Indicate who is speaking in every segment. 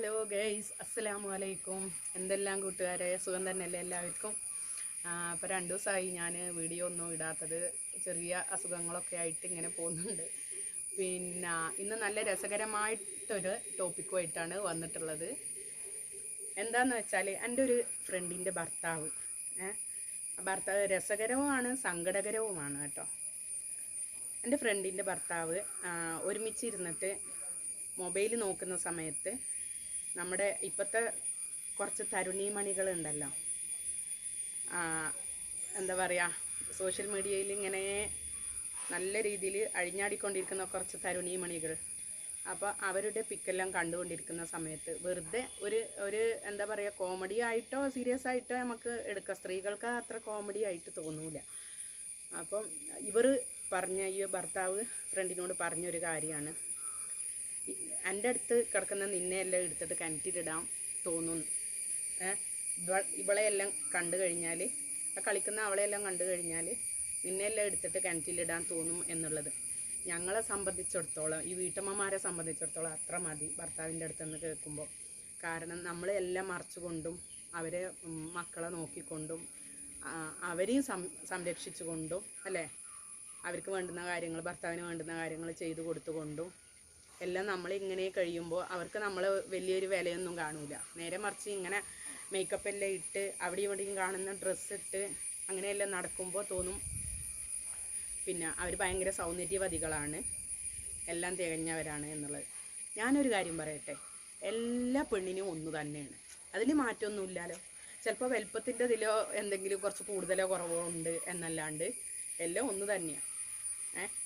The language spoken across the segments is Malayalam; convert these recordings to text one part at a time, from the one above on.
Speaker 1: ഹലോ ഗൈസ് അസ്സലാമു അലൈക്കും എന്തെല്ലാം കൂട്ടുകാരെ? സുഖം തന്നെയല്ലേ എല്ലാവർക്കും? അപ്പോൾ രണ്ട് ദിവസമായി ഞാൻ വീഡിയോ ഒന്നും ഇടാത്തത്. ചെറിയ അസുഖങ്ങളൊക്കെ ആയിട്ട് ഇങ്ങനെ പോകുന്നുണ്ട്. പിന്നെ ഇന്ന് നല്ല രസകരമായിട്ടൊരു ടോപ്പിക്കുമായിട്ടാണ് വന്നിട്ടുള്ളത്. എന്താണെന്ന് വെച്ചാൽ എന്റെ ഒരു ഫ്രണ്ടിന്റെ ഭർത്താവ് ഭർത്താവ് രസകരവുമാണ് സങ്കടകരവുമാണ് കേട്ടോ. എന്റെ ഫ്രണ്ടിന്റെ ഭർത്താവ് ഒരുമിച്ചിരുന്നിട്ട് മൊബൈൽ നോക്കുന്ന സമയത്ത് നമ്മുടെ ഇപ്പോഴത്തെ കുറച്ച് തരുണീമണികളുണ്ടല്ലോ എന്താ പറയുക സോഷ്യൽ മീഡിയയിൽ ഇങ്ങനെ നല്ല രീതിയിൽ അഴിഞ്ഞാടിക്കൊണ്ടിരിക്കുന്ന കുറച്ച് തരുണീമണികൾ അപ്പോൾ അവരുടെ പിക്കെല്ലാം കണ്ടുകൊണ്ടിരിക്കുന്ന സമയത്ത് വെറുതെ ഒരു ഒരു എന്താ പറയുക കോമഡി ആയിട്ടോ സീരിയസ് ആയിട്ടോ നമുക്ക് എടുക്കാം. സ്ത്രീകൾക്ക് അത്ര കോമഡി ആയിട്ട് തോന്നൂല. അപ്പം ഇവർ പറഞ്ഞ ഈ ഭർത്താവ് ഫ്രണ്ടിനോട് പറഞ്ഞൊരു കാര്യമാണ്. എന്റെ അടുത്ത് കിടക്കുന്ന നിന്നെ എല്ലാം എടുത്തിട്ട് കിണറ്റിലിടാൻ തോന്നുന്നു. ഇവളെയെല്ലാം കണ്ടു കഴിഞ്ഞാൽ ആ കളിക്കുന്ന അവളെയെല്ലാം കണ്ടു കഴിഞ്ഞാൽ നിന്നെ എല്ലാം എടുത്തിട്ട് കിണറ്റിലിടാൻ തോന്നും എന്നുള്ളത്. ഞങ്ങളെ സംബന്ധിച്ചിടത്തോളം ഈ വീട്ടമ്മമാരെ സംബന്ധിച്ചിടത്തോളം അത്ര മതി ഭർത്താവിന്റെ അടുത്തുനിന്ന് കേൾക്കുമ്പോൾ. കാരണം നമ്മളെല്ലാം മറച്ചുകൊണ്ടും അവരെ മക്കളെ നോക്കിക്കൊണ്ടും അവരെയും സംരക്ഷിച്ചുകൊണ്ടും അല്ലേ? അവർക്ക് വേണ്ടുന്ന കാര്യങ്ങൾ ഭർത്താവിന് വേണ്ടുന്ന കാര്യങ്ങൾ ചെയ്തു കൊടുത്തുകൊണ്ടും എല്ലാം നമ്മൾ ഇങ്ങനെ കഴിയുമ്പോൾ അവർക്ക് നമ്മൾ വലിയൊരു വിലയൊന്നും കാണൂല. നേരെ മറിച്ച് ഇങ്ങനെ മേക്കപ്പ് എല്ലാം ഇട്ട് അവിടെ ഇവിടെയും കാണുന്ന ഡ്രസ്സ് ഇട്ട് അങ്ങനെയെല്ലാം നടക്കുമ്പോൾ തോന്നും. പിന്നെ അവർ ഭയങ്കര സൗന്ദര്യവതികളാണ്. എല്ലാം തികഞ്ഞവരാണ് എന്നുള്ളത്. ഞാനൊരു കാര്യം പറയട്ടെ. എല്ലാ പെണ്ണിനും ഒന്ന് തന്നെയാണ്. അതിൽ മാറ്റമൊന്നുമില്ലല്ലോ ചിലപ്പോൾ വലുപ്പത്തിന്റെ ഇതിലോ എന്തെങ്കിലും കുറച്ച് കൂടുതലോ കുറവോ ഉണ്ട് എന്നല്ലാണ്ട് എല്ലാം ഒന്ന് തന്നെയാണ്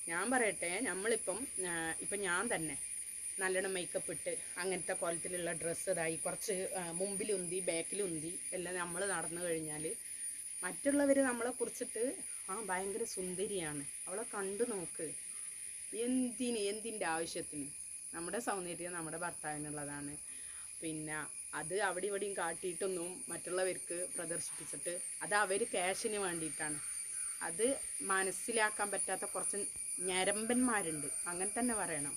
Speaker 1: ഞാൻ പറയട്ടെ നമ്മളിപ്പം ഇപ്പം ഞാൻ തന്നെ നല്ലോണം മേക്കപ്പ് ഇട്ട് അങ്ങനത്തെ കോലത്തിലുള്ള ഡ്രസ്സ് ഇതായി കുറച്ച് മുമ്പിലുന്തി ബാക്കിലുന്തി എല്ലാം നമ്മൾ നടന്നു കഴിഞ്ഞാൽ മറ്റുള്ളവർ നമ്മളെ കുറിച്ചിട്ട് ആ ഭയങ്കര സുന്ദരിയാണ്. അവളെ കണ്ടു നോക്ക്. എന്തിന് എന്തിന്റെ ആവശ്യത്തിന്? നമ്മുടെ സൗന്ദര്യം നമ്മുടെ ഭർത്താവിനുള്ളതാണ്. പിന്നെ അത് അവിടെ ഇവിടെയും കാട്ടിയിട്ടൊന്നും മറ്റുള്ളവർക്ക് പ്രദർശിപ്പിച്ചിട്ട് അത് അവർ ക്യാഷിന് വേണ്ടിയിട്ടാണ്. അത് മനസ്സിലാക്കാൻ പറ്റാത്ത കുറച്ച് ഞരമ്പന്മാരുണ്ട്. അങ്ങനെ തന്നെ പറയണം.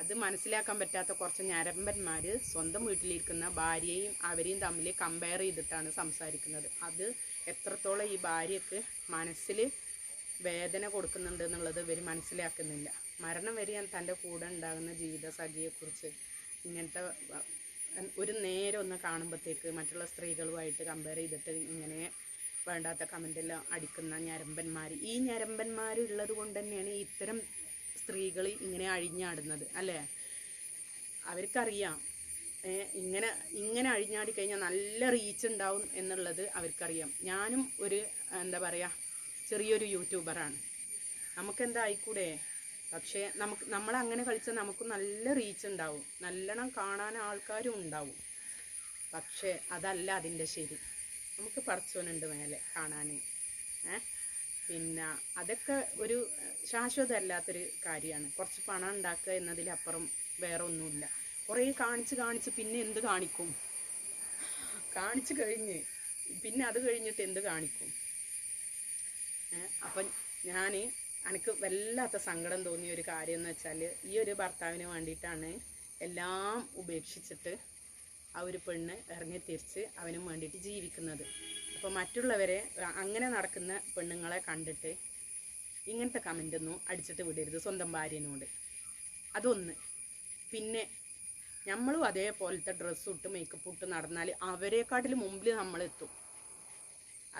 Speaker 1: അത് മനസ്സിലാക്കാൻ പറ്റാത്ത കുറച്ച് ഞരമ്പന്മാർ സ്വന്തം വീട്ടിലിരിക്കുന്ന ഭാര്യയും അവരെയും തമ്മിൽ കമ്പയർ ചെയ്തിട്ടാണ് സംസാരിക്കുന്നത്. അത് എത്രത്തോളം ഈ ഭാര്യക്ക് മനസ്സിൽ വേദന കൊടുക്കുന്നുണ്ട് എന്നുള്ളത് ഇവർ മനസ്സിലാക്കുന്നില്ല. മരണം വരെ ഞാൻ തന്റെ കൂടെ ഉണ്ടാകുന്ന ജീവിത സഖിയെക്കുറിച്ച് ഇങ്ങനത്തെ ഒരു നേരം ഒന്ന് കാണുമ്പോഴത്തേക്ക് മറ്റുള്ള സ്ത്രീകളുമായിട്ട് കമ്പയർ ചെയ്തിട്ട് ഇങ്ങനെ വേണ്ടാത്ത കമന്റെല്ലാം അടിക്കുന്ന ഞരമ്പന്മാർ ഈ ഞരമ്പന്മാർ ഉള്ളത് കൊണ്ട് തന്നെയാണ് ഇത്തരം സ്ത്രീകൾ ഇങ്ങനെ അഴിഞ്ഞാടുന്നത് അല്ലേ? അവർക്കറിയാം. ഇങ്ങനെ ഇങ്ങനെ അഴിഞ്ഞാടി കഴിഞ്ഞാൽ നല്ല റീച്ച് ഉണ്ടാവും എന്നുള്ളത് അവർക്കറിയാം. ഞാനും ഒരു എന്താ പറയുക ചെറിയൊരു യൂട്യൂബറാണ് നമുക്കെന്താ ആയിക്കൂടെ? പക്ഷേ നമുക്ക് നമ്മൾ അങ്ങനെ കളിച്ചാൽ നമുക്ക് നല്ല റീച്ച് ഉണ്ടാവും. നല്ലോണം കാണാൻ ആൾക്കാരും ഉണ്ടാവും. പക്ഷേ അതല്ല അതിന്റെ ശരി. നമുക്ക് പറിച്ചോനുണ്ട് മേലെ കാണാൻ പിന്നെ അതൊക്കെ ഒരു ശാശ്വതമല്ലാത്തൊരു കാര്യമാണ്. കുറച്ച് പണം ഉണ്ടാക്കുക എന്നതിലപ്പുറം വേറെ ഒന്നുമില്ല കുറേ കാണിച്ച് കാണിച്ച് പിന്നെ എന്ത് കാണിക്കും? കാണിച്ച് കഴിഞ്ഞ് പിന്നെ അത് കഴിഞ്ഞിട്ട് എന്ത് കാണിക്കും? അപ്പം ഞാൻ എനിക്ക് വല്ലാത്ത സങ്കടം തോന്നിയ ഒരു കാര്യം എന്ന് വെച്ചാൽ ഈ ഒരു ഭർത്താവിന് വേണ്ടിയിട്ടാണ് എല്ലാം ഉപേക്ഷിച്ചിട്ട് ആ ഒരു പെണ്ണ് ഇറങ്ങി തിരിച്ച് അവനും വേണ്ടിയിട്ട് ജീവിക്കുന്നത്. അപ്പോൾ മറ്റുള്ളവരെ അങ്ങനെ നടക്കുന്ന പെണ്ണുങ്ങളെ കണ്ടിട്ട് ഇങ്ങനത്തെ കമന്റൊന്നും അടിച്ചിട്ട് വിടരുത് സ്വന്തം ഭാര്യനോട്. അതൊന്ന്. പിന്നെ നമ്മളും അതേപോലത്തെ ഡ്രസ്സ് ഇട്ട് മേക്കപ്പ് ഇട്ട് നടന്നാൽ അവരെക്കാട്ടിൽ മുമ്പിൽ നമ്മളെത്തും.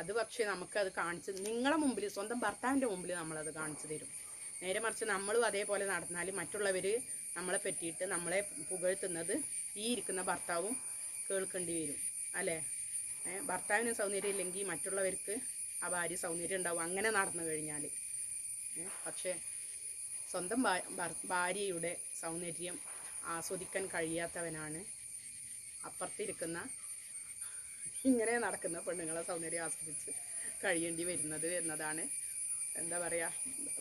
Speaker 1: അത് പക്ഷേ നമുക്കത് കാണിച്ച് നിങ്ങളെ മുമ്പിൽ സ്വന്തം ഭർത്താവിന്റെ മുമ്പിൽ നമ്മളത് കാണിച്ചു തരും. നേരെ മറിച്ച് നമ്മളും അതേപോലെ നടന്നാൽ മറ്റുള്ളവർ നമ്മളെ പറ്റിയിട്ട് നമ്മളെ പുകഴ്ത്തുന്നത് ഈ ഇരിക്കുന്ന ഭർത്താവും കേൾക്കേണ്ടി വരും അല്ലേ? ഭർത്താവിന് സൗന്ദര്യം ഇല്ലെങ്കിൽ മറ്റുള്ളവർക്ക് ആ ഭാര്യ സൗന്ദര്യം ഉണ്ടാവും അങ്ങനെ നടന്നു കഴിഞ്ഞാൽ പക്ഷേ സ്വന്തം ഭാര്യയുടെ സൗന്ദര്യം ആസ്വദിക്കാൻ കഴിയാത്തവനാണ് അപ്പുറത്തിരിക്കുന്ന ഇങ്ങനെ നടക്കുന്ന പെണ്ണുങ്ങളെ സൗന്ദര്യം ആസ്വദിച്ച് കഴിയേണ്ടി വരുന്നത് എന്നതാണ് എന്താ പറയുക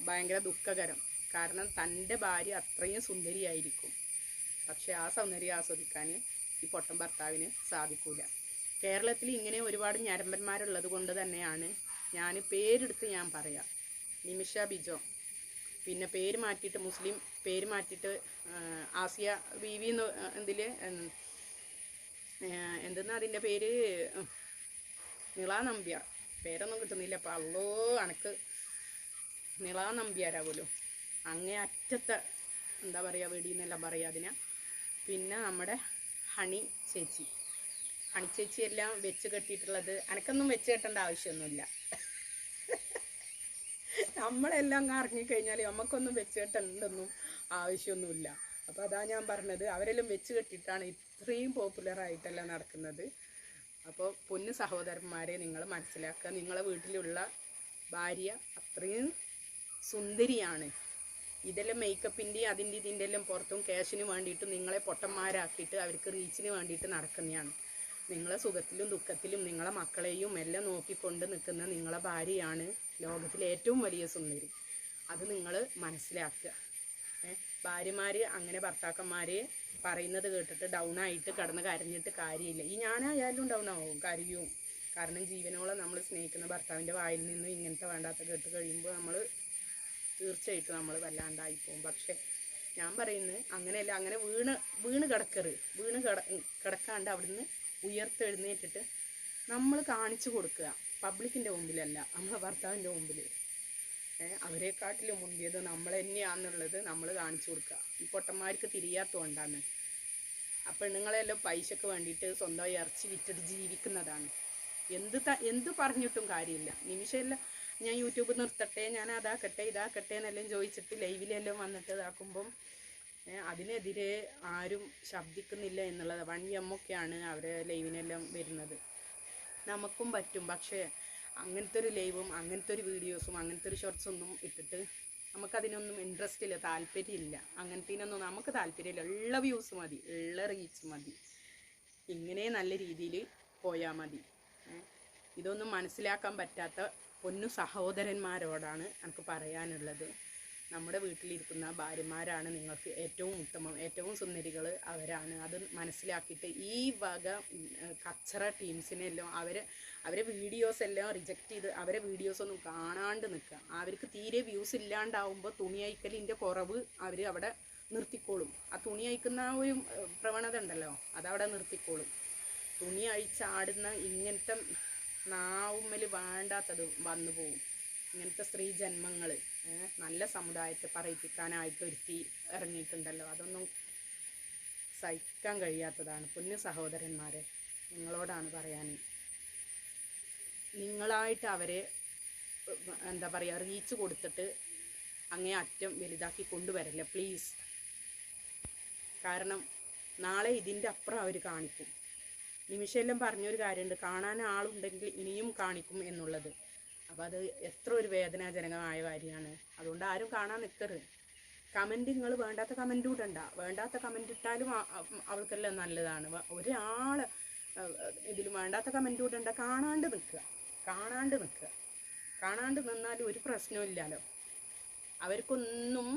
Speaker 1: ഭയങ്കര ദുഃഖകരം. കാരണം തന്റെ ഭാര്യ അത്രയും സുന്ദരിയായിരിക്കും. പക്ഷേ ആ സൗന്ദര്യം ആസ്വദിക്കാൻ ഈ പൊട്ടൻ ഭർത്താവിന് സാധിക്കൂല. കേരളത്തിൽ ഇങ്ങനെ ഒരുപാട് ഞരമ്പന്മാരുള്ളത് കൊണ്ട് തന്നെയാണ് ഞാൻ പേരെടുത്ത് ഞാൻ പറയാം. നിമിഷ ബിജോ. പിന്നെ പേര് മാറ്റിയിട്ട് മുസ്ലിം പേര് മാറ്റിയിട്ട് ആസിയ ആസിയ വി എന്ന് ഇതിൽ എന്തെന്നാ അതിന്റെ പേര്? നിള നമ്പ്യാർ. പേരൊന്നും കിട്ടുന്നില്ല. അപ്പം അള്ളോ അനക്ക് നിള നമ്പ്യാരാ പോലും. അങ്ങേ അറ്റത്തെ എന്താ പറയുക വെടിയെന്നെല്ലാം പറയുക അതിനെ. പിന്നെ നമ്മുടെ ഹണി ചേച്ചി. ഹണി ചേച്ചി എല്ലാം വെച്ച് കെട്ടിയിട്ടുള്ളത് അനക്കൊന്നും വെച്ച് കെട്ടേണ്ട ആവശ്യമൊന്നുമില്ല. നമ്മളെല്ലാം ഇറങ്ങിക്കഴിഞ്ഞാൽ നമുക്കൊന്നും വെച്ച് കെട്ടേണ്ടൊന്നും ആവശ്യമൊന്നുമില്ല. അപ്പോൾ അതാ ഞാൻ പറഞ്ഞത് അവരെല്ലാം വെച്ച് കെട്ടിയിട്ടാണ് ഇത്രയും പോപ്പുലർ ആയിട്ടെല്ലാം നടക്കുന്നത്. അപ്പോൾ പൊന്ന് സഹോദരന്മാരെ നിങ്ങൾ മനസ്സിലാക്കുക നിങ്ങളെ വീട്ടിലുള്ള ഭാര്യ അത്രയും സുന്ദരിയാണ്. ഇതെല്ലാം മേക്കപ്പിന്റെയും അതിന്റെ ഇതിന്റെ എല്ലാം പുറത്തും ക്യാഷിന് വേണ്ടിയിട്ട് നിങ്ങളെ പൊട്ടന്മാരാക്കിയിട്ട് അവർക്ക് റീച്ചിന് വേണ്ടിയിട്ട് നടക്കുന്നതാണ്. നിങ്ങളെ സുഖത്തിലും ദുഃഖത്തിലും നിങ്ങളെ മക്കളെയും എല്ലാം നോക്കിക്കൊണ്ട് നിൽക്കുന്ന നിങ്ങളെ ഭാര്യയാണ് ലോകത്തിലെ ഏറ്റവും വലിയ സുന്ദരി. അത് നിങ്ങൾ മനസ്സിലാക്കുക. ഭാര്യമാർ അങ്ങനെ ഭർത്താക്കന്മാർ പറയുന്നത് കേട്ടിട്ട് ഡൗൺ ആയിട്ട് കിടന്ന് കരഞ്ഞിട്ട് കാര്യമില്ല. ഈ ഞാനായാലും ഡൗൺ ആവും കരയും. കാരണം ജീവനോളം നമ്മൾ സ്നേഹിക്കുന്ന ഭർത്താവിന്റെ വായിൽ നിന്നും ഇങ്ങനത്തെ വേണ്ടാത്ത കേട്ട് കഴിയുമ്പോൾ നമ്മൾ തീർച്ചയായിട്ടും നമ്മൾ വല്ലാണ്ടായി പോകും പക്ഷെ ഞാൻ പറയുന്നത് അങ്ങനെയല്ല അങ്ങനെ വീണ് വീണ് കിടക്കരുത്. വീണ് കിട കിടക്കാണ്ട് അവിടുന്ന് ഉയർത്തെഴുന്നേറ്റിട്ട് നമ്മൾ കാണിച്ചു കൊടുക്കുക. പബ്ലിക്കിന്റെ മുമ്പിലല്ല നമ്മളെ ഭർത്താവിന്റെ മുമ്പിൽ അവരെക്കാട്ടിലും മുന്തിയത് നമ്മൾ തന്നെയാണെന്നുള്ളത് നമ്മൾ കാണിച്ചു കൊടുക്കുക. ഈ പൊട്ടന്മാർക്ക് തിരിയാത്തതുകൊണ്ടാണ് ആ പെണ്ണുങ്ങളെല്ലാം പൈസക്ക് വേണ്ടിയിട്ട് സ്വന്തമായി ഇറച്ചി വിറ്റിട്ട് ജീവിക്കുന്നതാണ്. എന്ത് എന്ത് പറഞ്ഞിട്ടും കാര്യമില്ല. നിമിഷമെല്ലാം ഞാൻ യൂട്യൂബ് നിർത്തട്ടെ ഞാൻ അതാക്കട്ടെ ഇതാക്കട്ടെ എന്നെല്ലാം ചോദിച്ചിട്ട് ലൈവിലെല്ലാം വന്നിട്ട് ഇതാക്കുമ്പം അതിനെതിരെ ആരും ശബ്ദിക്കുന്നില്ല എന്നുള്ളത് വൺ എം ഒക്കെയാണ് അവരെ ലൈവിനെല്ലാം വരുന്നത്. നമുക്കും പറ്റും പക്ഷേ അങ്ങനത്തെ ഒരു ലൈവും അങ്ങനത്തെ ഒരു വീഡിയോസും അങ്ങനത്തെ ഒരു ഷോർട്സ് ഒന്നും ഇട്ടിട്ട് നമുക്കതിനൊന്നും ഇൻട്രസ്റ്റ് ഇല്ല താല്പര്യമില്ല അങ്ങനത്തേനൊന്നും നമുക്ക് താല്പര്യമില്ല ഉള്ള വ്യൂസ് മതി ഉള്ള റീച്ച് മതി. ഇങ്ങനെ നല്ല രീതിയിൽ പോയാൽ മതി. ഇതൊന്നും മനസ്സിലാക്കാൻ പറ്റാത്ത പൊന്നു സഹോദരന്മാരോടാണ് എനിക്ക് പറയാനുള്ളത്. നമ്മുടെ വീട്ടിലിരിക്കുന്ന ഭാര്യമാരാണ് നിങ്ങൾക്ക് ഏറ്റവും ഉത്തമം ഏറ്റവും സുന്ദരികൾ അവരാണ്. അത് മനസ്സിലാക്കിയിട്ട് ഈ വക കച്ചറ ടീംസിനെല്ലാം അവരെ അവരെ വീഡിയോസ് എല്ലാം റിജക്റ്റ് ചെയ്ത് അവരെ വീഡിയോസ് ഒന്നും കാണാണ്ട് നിൽക്കുക. അവർക്ക് തീരെ വ്യൂസ് ഇല്ലാണ്ടാവുമ്പോൾ തുണി അയക്കലിന്റെ കുറവ് അവർ അവിടെ നിർത്തിക്കോളും. ആ തുണി അയക്കുന്ന ഒരു പ്രവണത ഉണ്ടല്ലോ അതവിടെ നിർത്തിക്കോളും. തുണി അഴിച്ചാടുന്ന ഇങ്ങനത്തെ നാവുമ്മൽ വേണ്ടാത്തത് വന്നു പോവും. ഇങ്ങനത്തെ സ്ത്രീ ജന്മങ്ങൾ നല്ല സമുദായത്തെ പറയിപ്പിക്കാനായിട്ട് ഒരുത്തി ഇറങ്ങിയിട്ടുണ്ടല്ലോ. അതൊന്നും സഹിക്കാൻ കഴിയാത്തതാണ്. പുണ്യ സഹോദരന്മാരെ നിങ്ങളോടാണ് പറയാൻ നിങ്ങളായിട്ട് അവരെ എന്താ പറയുക റീച്ച് കൊടുത്തിട്ട് അങ്ങേ അറ്റം വലുതാക്കി കൊണ്ടുവരല്ലേ പ്ലീസ്. കാരണം നാളെ ഇതിന്റെ അപ്പുറം അവർ കാണിക്കും. നിമിഷമെല്ലാം പറഞ്ഞൊരു കാര്യമുണ്ട്. കാണാൻ ആളുണ്ടെങ്കിൽ ഇനിയും കാണിക്കും എന്നുള്ളത്. അപ്പോൾ അത് എത്ര ഒരു വേദനാജനകമായ കാര്യമാണ്. അതുകൊണ്ട് ആരും കാണാൻ നിൽക്കരുത് കമന്റ് നിങ്ങൾ വേണ്ടാത്ത കമന്റ് ഇടണ്ട. വേണ്ടാത്ത കമന്റ് ഇട്ടാലും അവൾക്കെല്ലാം നല്ലതാണ്. ഒരാൾ ഇതിൽ വേണ്ടാത്ത കമന്റ് ഇടണ്ട. കാണാണ്ട് നിൽക്കുക. കാണാണ്ട് നിൽക്കുക. കാണാണ്ട് നിന്നാലും ഒരു പ്രശ്നവും ഇല്ലല്ലോ. അവർക്കൊന്നും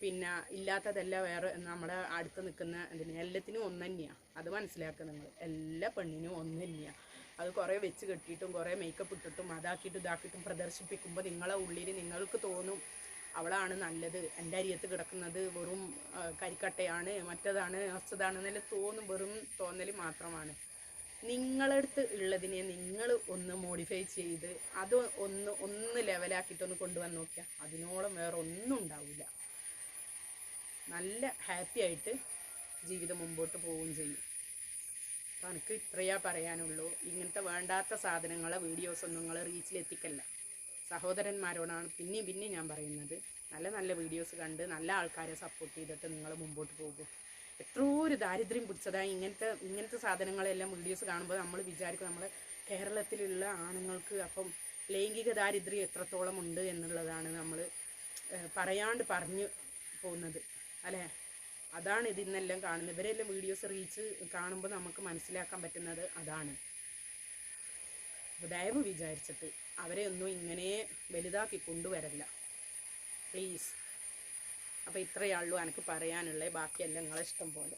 Speaker 1: പിന്നെ ഇല്ലാത്തതല്ല വേറെ നമ്മുടെ അടുത്ത് നിൽക്കുന്ന ഇതിന് എല്ലാത്തിനും ഒന്ന് തന്നെയാണ് അത് മനസ്സിലാക്കുക നിങ്ങൾ. എല്ലാ പെണ്ണിനും ഒന്ന് തന്നെയാണ് അത് കുറേ വെച്ച് കെട്ടിയിട്ടും കുറേ മേക്കപ്പ് ഇട്ടിട്ടും അതാക്കിയിട്ടും ഇതാക്കിയിട്ടും പ്രദർശിപ്പിക്കുമ്പോൾ നിങ്ങളെ ഉള്ളിൽ നിങ്ങൾക്ക് തോന്നും അവളാണ് നല്ലത്. എന്റെ അരിയത്ത് കിടക്കുന്നത് വെറും കരിക്കട്ടയാണ് മറ്റതാണ് അച്ചതാണെന്നെല്ലാം തോന്നും. വെറും തോന്നൽ മാത്രമാണ്. നിങ്ങളടുത്ത് ഉള്ളതിനെ നിങ്ങൾ ഒന്ന് മോഡിഫൈ ചെയ്ത് അത് ഒന്ന് ഒന്ന് ലെവലാക്കിയിട്ടൊന്ന് കൊണ്ടുവന്ന് നോക്കിയാൽ അതിനോളം വേറെ ഒന്നും ഉണ്ടാവില്ല നല്ല ഹാപ്പി ആയിട്ട് ജീവിതം മുമ്പോട്ട് പോവുകയും ചെയ്യും. അപ്പോൾ എനിക്ക് ഇത്രയാ പറയാനുള്ളൂ. ഇങ്ങനത്തെ വേണ്ടാത്ത സാധനങ്ങളെ വീഡിയോസൊന്നും നിങ്ങൾ റീച്ചിലെത്തിക്കല്ല സഹോദരന്മാരോടാണ് പിന്നെയും പിന്നെയും ഞാൻ പറയുന്നത്. നല്ല നല്ല വീഡിയോസ് കണ്ട് നല്ല ആൾക്കാരെ സപ്പോർട്ട് ചെയ്തിട്ട് നിങ്ങൾ മുമ്പോട്ട് പോകും. എത്രയോ ഒരു ദാരിദ്ര്യം പിടിച്ചതായി ഇങ്ങനത്തെ ഇങ്ങനത്തെ സാധനങ്ങളെല്ലാം വീഡിയോസ് കാണുമ്പോൾ നമ്മൾ വിചാരിക്കും നമ്മൾ കേരളത്തിലുള്ള ആണുങ്ങൾക്ക് അപ്പം ലൈംഗിക ദാരിദ്ര്യം എത്രത്തോളം ഉണ്ട് എന്നുള്ളതാണ് നമ്മൾ പറയാണ്ട് പറഞ്ഞു പോകുന്നത്. അല്ലേ? അതാണ് ഇതിന്നെല്ലാം കാണുന്നത്. ഇവരെല്ലാം വീഡിയോസ് റീച്ച് കാണുമ്പോൾ നമുക്ക് മനസ്സിലാക്കാൻ പറ്റുന്നത് അതാണ്. ദയവ് വിചാരിച്ചിട്ട് അവരെ ഒന്നും ഇങ്ങനെ വലുതാക്കി കൊണ്ടുവരല്ല. പ്ലീസ് അപ്പോൾ ഇത്രയേ ഉള്ളൂ. എനിക്ക് പറയാനുള്ളത് ബാക്കിയെല്ലാം നിങ്ങളെ ഇഷ്ടം പോലെ.